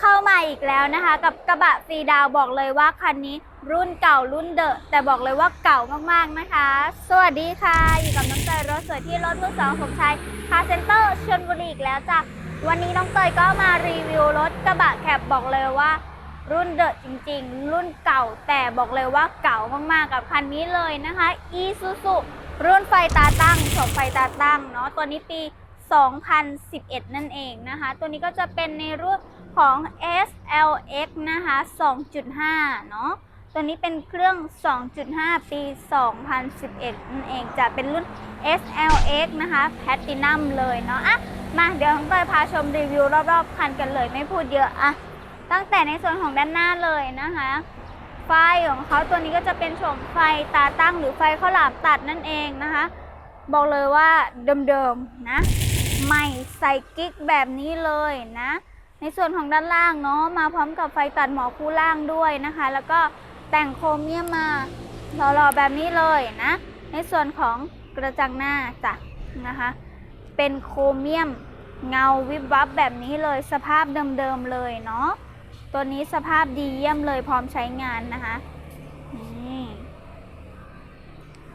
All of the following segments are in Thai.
เข้ามาอีกแล้วนะคะ กับกระบะฟีดาวบอกเลยว่าคันนี้รุ่นเก่ารุ่นเดอะแต่บอกเลยว่าเก่ามากๆนะคะ สวัสดีค่ะ อยู่กับน้องเตยรถสวยที่รถมือสองสมชายคาเซ็นเตอร์ชลบุรีอีกแล้วจ้ะวันนี้น้องเตยก็มารีวิวรถกระบะแคบบอกเลยว่า รุ่นเดอะจริง ๆ รุ่นเก่าแต่บอกเลยว่าเก่ามากๆกับคันนี้เลยนะคะ Isuzu รุ่นไฟตาตั้งโฉมไฟตาตั้งเนาะตัวนี้ปี 2011 นั่นเองนะคะ ตัวนี้ก็จะเป็นในรุ่น ของ SLX นะคะ 2.5 เนาะ ตัวนี้เป็นเครื่อง 2.5 ปี 2011 นั่นเองจะเป็นรุ่น SLX นะคะ Platinum เลยเนาะอะมาเดี๋ยวน้องเตยพาชมรีวิวรอบๆคันกันเลยไม่พูดเยอะอะตั้งแต่ในส่วนของด้านหน้าเลยนะคะ ไฟของเขาตัวนี้ก็จะเป็นโฉมไฟตาตั้งหรือไฟข้าวหลามตัดนั่นเองนะคะ บอกเลยว่าเดิมๆนะ ใหม่ใส่กิ๊กแบบนี้เลยนะ ในส่วนของด้านล่างเนาะมาพร้อมกับไฟตัดหมอคู่ล่างด้วยนะคะ แล้วก็แต่งโครเมียมมาหล่อๆแบบนี้เลยนะ ในส่วนของกระจังหน้าจ้ะนะคะ เป็นโครเมียมเงาวิบวับแบบนี้เลยสภาพเดิมๆเลยเนาะตัวนี้สภาพดีเยี่ยมเลยพร้อมใช้งานนะคะนี่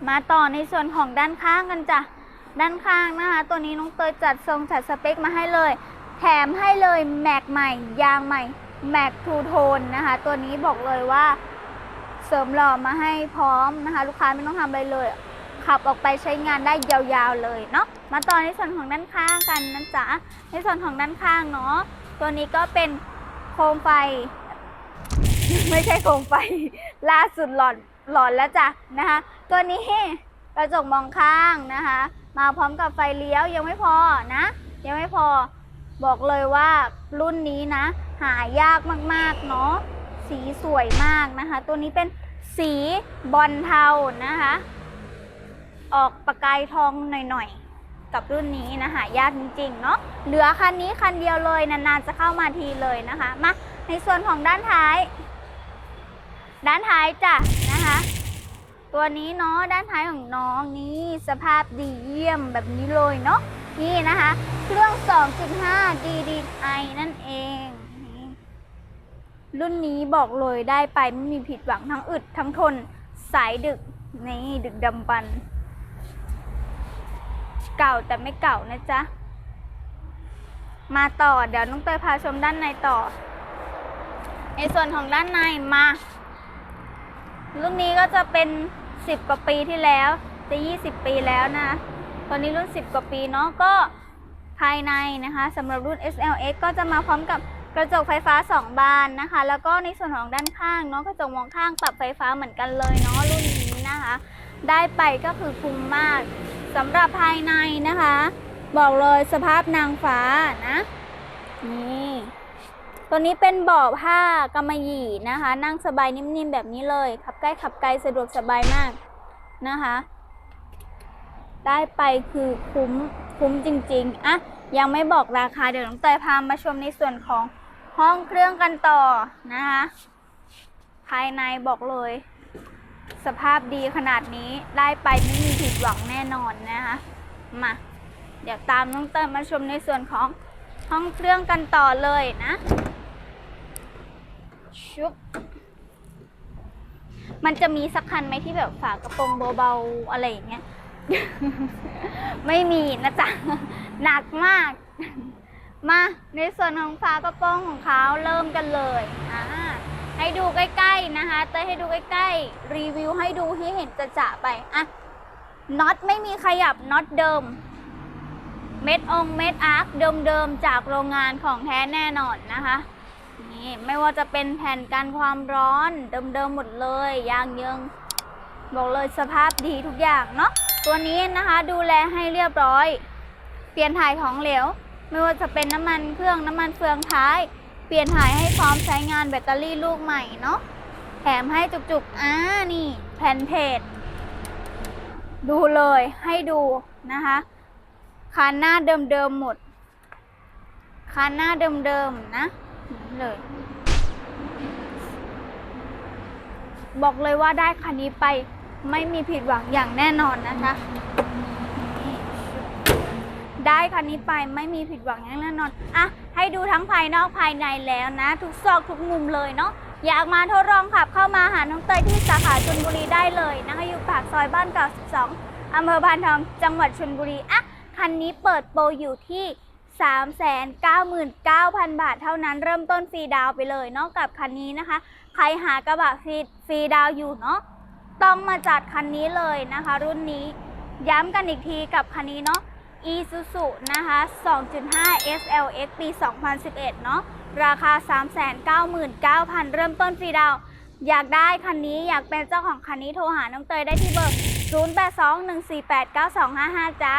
มาต่อในส่วนของด้านข้างกันจ้ะด้านข้างนะคะ ตัวนี้น้องเตยจัดทรงจัดสเปคมาให้เลย แถมให้เลยแม็กใหม่ ยางใหม่แม็กทูโทนนะคะ ตัวนี้บอกเลยว่าเสริมหล่อมาให้พร้อมนะคะ ลูกค้าไม่ต้องทำอะไรเลย ขับออกไปใช้งานได้ยาวๆเลยเนาะมาต่อในส่วนของด้านข้างกันนะจ๊ะในส่วนของด้านข้างเนาะตัวนี้ก็เป็นโคมไฟ ไม่ใช่โคมไฟ ล่าสุดหลอนหลอนแล้วจ้ะนะคะ ตัวนี้กระจกมองข้างนะคะ มาพร้อมกับไฟเลี้ยวยังไม่พอนะ ยังไม่พอ บอกเลยว่ารุ่นนี้นะ หายากมากๆเนาะสีสวยมากนะคะ ตัวนี้เป็นสีบอลเทานะคะ ออกประกายทองหน่อยๆ กับรุ่นนี้นะหายากจริงๆเนาะเหลือคันนี้คันเดียวเลยนานๆจะเข้ามาทีเลยนะคะมาในส่วนของด้านท้าย ด้านท้ายจ้ะนะคะ ตัวนี้เนาะด้านท้ายของน้องนี่สภาพดีเยี่ยมแบบนี้เลยเนาะ นี่นะคะ เครื่อง 2.5 DDI นั่นเอง รุ่นนี้บอกเลยได้ไปไม่มีผิดหวังทั้งอึดทั้งทน สายดึก นี่ดึกดำบรรพ์เก่าแต่ไม่เก่านะจ๊ะ มาต่อเดี๋ยวน้องเตยพาชมด้านในต่อ ในส่วนของด้านในมา รุ่นนี้ก็จะเป็น 10 กว่าปีที่แล้วจะ20 ปีแล้วนะ ตอนนี้รุ่น 10 กว่าปีเนาะก็ภายในนะคะสำหรับรุ่น SLX ก็จะมาพร้อมกับกระจกไฟฟ้า 2 บานนะคะ แล้วก็ในส่วนของด้านข้างเนาะกระจกมองข้างปรับไฟฟ้าเหมือนกันเลยเนาะรุ่นนี้นะคะ ได้ไปก็คือคุ้มมากสำหรับภายในนะคะ บอกเลยสภาพนางฟ้านะนี่ตัวนี้เป็นเบาะผ้ากำมะหยี่นะคะ นั่งสบายนิ่มๆแบบนี้เลยขับใกล้ขับไกลสะดวกสบายมากนะคะ ได้ไปคือคุ้มคุ้มจริงๆ อะ ยังไม่บอกราคา เดี๋ยวน้องเตยพามาชมในส่วนของห้องเครื่องกันต่อนะคะ ภายในบอกเลย สภาพดีขนาดนี้ได้ไปไม่มีผิดหวังแน่นอนนะคะ มา เดี๋ยวตามน้องเตยมาชมในส่วนของห้องเครื่องกันต่อเลยนะชุบมันจะมีสักคันไหมที่แบบฝากระโปรงเบาๆอะไรอย่างเงี้ย ไม่มีนะจ๊ะ หนักมาก มาในส่วนของฝากระโปรงของเขาเริ่มกันเลยอ่าให้ดูใกล้ๆนะคะเต้ให้ดูใกล้ๆ รีวิวให้ดูให้เห็นจะจะๆไปอะน็อตไม่มีขยับน็อตเดิม เม็ดองเม็ดอาร์คเดิมๆจากโรงงานของแท้แน่นอนนะคะนี่ไม่ว่าจะเป็นแผ่นกันความร้อนเดิมๆหมดเลยยางเยิงบอกเลยสภาพดีทุกอย่างเนาะ ตัวนี้นะคะดูแลให้เรียบร้อย เปลี่ยนถ่ายของเหลว ไม่ว่าจะเป็นน้ำมันเครื่องน้ำมันเฟืองท้าย เปลี่ยนถ่ายให้พร้อมใช้งานแบตเตอรี่ลูกใหม่เนาะแถมให้จุกๆอ่านี่แผ่นเพจดูเลยให้ดูนะคะคันหน้าเดิมๆหมดคันหน้าเดิมๆนะนี่เลยบอกเลยว่าได้คันนี้ไป ไม่มีผิดหวังอย่างแน่นอนนะคะ ได้คันนี้ไปไม่มีผิดหวังอย่างแน่นอนอะให้ดูทั้งภายนอกภายในแล้วนะ ทุกซอกทุกมุมเลยเนาะอยากมาทดลองขับเข้ามาหาน้องเตยที่สาขาชลบุรีได้เลยนะคะอยู่ปากซอยบ้านเก่า12อำเภอพานทองจังหวัดชลบุรีอะคันนี้เปิดโปรอยู่ที่399,000 บาทเท่านั้นเริ่มต้นฟรีดาวไปเลยเนาะกับคันนี้นะคะ ใครหากระบะฟรีฟรีดาวอยู่เนาะ ต้องมาจัดคันนี้เลยนะคะ รุ่นนี้ย้ำกันอีกทีกับคันนี้เนาะ Isuzu นะคะ 2.5 SLX ปี 2011 เนาะ ราคา 399,000 เริ่มต้นฟรีดาว อยากได้คันนี้อยากเป็นเจ้าของคันนี้โทรหาน้องเตยได้ที่เบอร์ 0821489255 จ้า